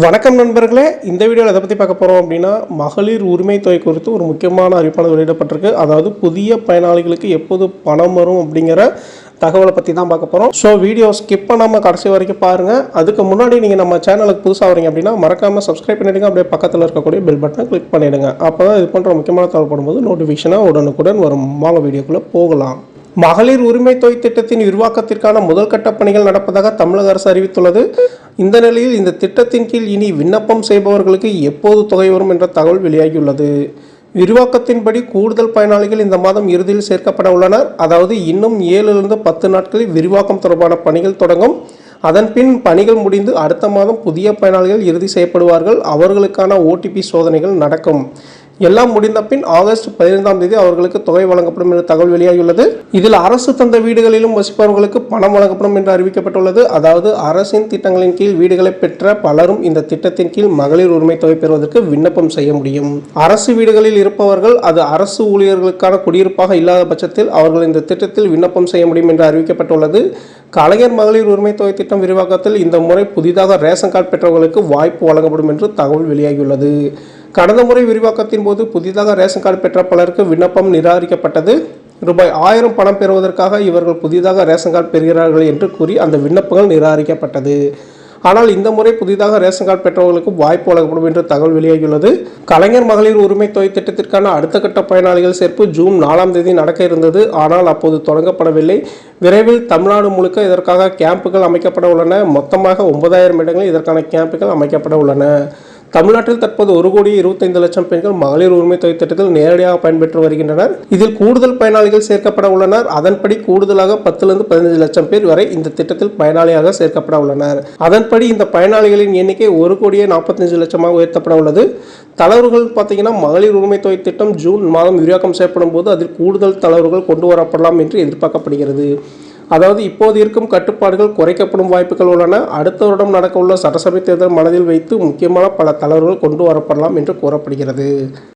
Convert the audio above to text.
வணக்கம் நண்பர்களே இந்த வீடியோவில் எதை பற்றி பார்க்க போகிறோம் அப்படின்னா மகளிர் உரிமை தொகை குறித்து ஒரு முக்கியமான அறிவிப்பானது வெளியிடப்பட்டிருக்கு. அதாவது புதிய பயனாளிகளுக்கு எப்போது பணம் வரும் அப்படிங்கிற தகவலை பற்றி தான் பார்க்க போகிறோம் ஸோ வீடியோ ஸ்கிப் பண்ணாமல் கடைசி வரைக்கும் பாருங்கள் அதுக்கு முன்னாடி நீங்கள் நம்ம சேனலுக்கு புதுசாக வரீங்க அப்படின்னா மறக்காமல் சப்ஸ்கிரைப் பண்ணிடுங்க. அப்படியே பக்கத்தில் இருக்கக்கூடிய பெல் பட்டனை கிளிக் பண்ணிவிடுங்க அப்போ தான் இது போன்ற முக்கியமான தகவல் போடும்போது நோட்டிஃபிகேஷனாக உடனுக்குடன் வரும். வாங்க வீடியோக்குள்ளே போகலாம். மகளிர் உரிமை தொகை திட்டத்தின் விரிவாக்கத்திற்கான முதல் கட்ட பணிகள் நடப்பதாக தமிழக அரசு அறிவித்துள்ளது. இந்த நிலையில் இந்த திட்டத்தின் கீழ் இனி விண்ணப்பம் செய்பவர்களுக்கு எப்போது தொகை வரும் என்ற தகவல் வெளியாகியுள்ளது. விரிவாக்கத்தின்படி கூடுதல் பயனாளிகள் இந்த மாதம் இறுதியில் சேர்க்கப்பட உள்ளனர். அதாவது இன்னும் ஏழிலிருந்து பத்து நாட்களில் விரிவாக்கம் தொடர்பான பணிகள் தொடங்கும். அதன் பின் பணிகள் முடிந்து அடுத்த மாதம் புதிய பயனாளிகள் இறுதி செய்யப்படுவார்கள். அவர்களுக்கான ஓடிபி சோதனைகள் நடக்கும். எல்லாம் முடிந்த பின் ஆகஸ்ட் பதினைந்தாம் தேதி அவர்களுக்கு தொகை வழங்கப்படும் என்ற தகவல் வெளியாகியுள்ளது. இதில் அரசு தந்த வீடுகளிலும் வசிப்பவர்களுக்கு பணம் வழங்கப்படும் என்று அறிவிக்கப்பட்டுள்ளது. அதாவது அரசின் திட்டங்களின் கீழ் வீடுகளை பெற்ற பலரும் இந்த திட்டத்தின் கீழ் மகளிர் உரிமை தொகை பெறுவதற்கு விண்ணப்பம் செய்ய முடியும். அரசு வீடுகளில் இருப்பவர்கள் அது அரசு ஊழியர்களுக்கான குடியிருப்பாக இல்லாத பட்சத்தில் அவர்கள் இந்த திட்டத்தில் விண்ணப்பம் செய்ய முடியும் என்று அறிவிக்கப்பட்டுள்ளது. கலைஞர் மகளிர் உரிமை தொகை திட்டம் விரிவாக்கத்தில் இந்த முறை புதிதாக ரேஷன் கார்டு பெற்றவர்களுக்கு வாய்ப்பு வழங்கப்படும் என்று தகவல் வெளியாகியுள்ளது. கடந்த முறை விரிவாக்கத்தின் போது புதிதாக ரேஷன் கார்டு பெற்ற பலருக்கு விண்ணப்பம் நிராகரிக்கப்பட்டது. ரூபாய் ஆயிரம் பணம் பெறுவதற்காக இவர்கள் புதிதாக ரேஷன் கார்டு பெறுகிறார்கள் என்று கூறி அந்த விண்ணப்பங்கள் நிராகரிக்கப்பட்டது. ஆனால் இந்த முறை புதிதாக ரேஷன் கார்டு பெற்றவர்களுக்கு வாய்ப்பு வழங்கப்படும் என்று தகவல் வெளியாகியுள்ளது. கலைஞர் மகளிர் உரிமை தொகை திட்டத்திற்கான அடுத்த கட்ட பயனாளிகள் சேர்ப்பு ஜூன் நாலாம் தேதி நடக்க இருந்தது. ஆனால் அப்போது தொடங்கப்படவில்லை. விரைவில் தமிழ்நாடு முழுக்க இதற்காக கேம்புகள் அமைக்கப்பட உள்ளன. மொத்தமாக ஒன்பதாயிரம் இடங்களில் இதற்கான கேம்புகள் அமைக்கப்பட உள்ளன. தமிழ்நாட்டில் தற்போது ஒரு கோடி இருபத்தைந்து லட்சம் பெண்கள் மகளிர் உரிமை தொகை திட்டத்தில் நேரடியாக பயன்பெற்று வருகின்றனர். இதில் கூடுதல் பயனாளிகள் சேர்க்கப்பட உள்ளனர். அதன்படி கூடுதலாக பத்திலிருந்து பதினைந்து லட்சம் பேர் வரை இந்த திட்டத்தில் பயனாளியாக சேர்க்கப்பட உள்ளனர். அதன்படி இந்த பயனாளிகளின் எண்ணிக்கை ஒரு கோடியே நாற்பத்தஞ்சு லட்சமாக உயர்த்தப்பட உள்ளது. தளர்வுகள் பார்த்தீங்கன்னா மகளிர் உரிமை தொகை திட்டம் ஜூன் மாதம் விரிவாக்கம் செய்யப்படும் போது அதில் கூடுதல் தளர்வுகள் கொண்டு வரப்படலாம் என்று எதிர்பார்க்கப்படுகிறது. அதாவது இப்போது இருக்கும் கட்டுப்பாடுகள் குறைக்கப்படும் வாய்ப்புகள் உள்ளன. அடுத்த வருடம் நடக்க உள்ள சட்டசபை தேர்தல் மனதில் வைத்து முக்கியமான பல தளர்வுகள் கொண்டு வரப்படலாம் என்று கூறப்படுகிறது.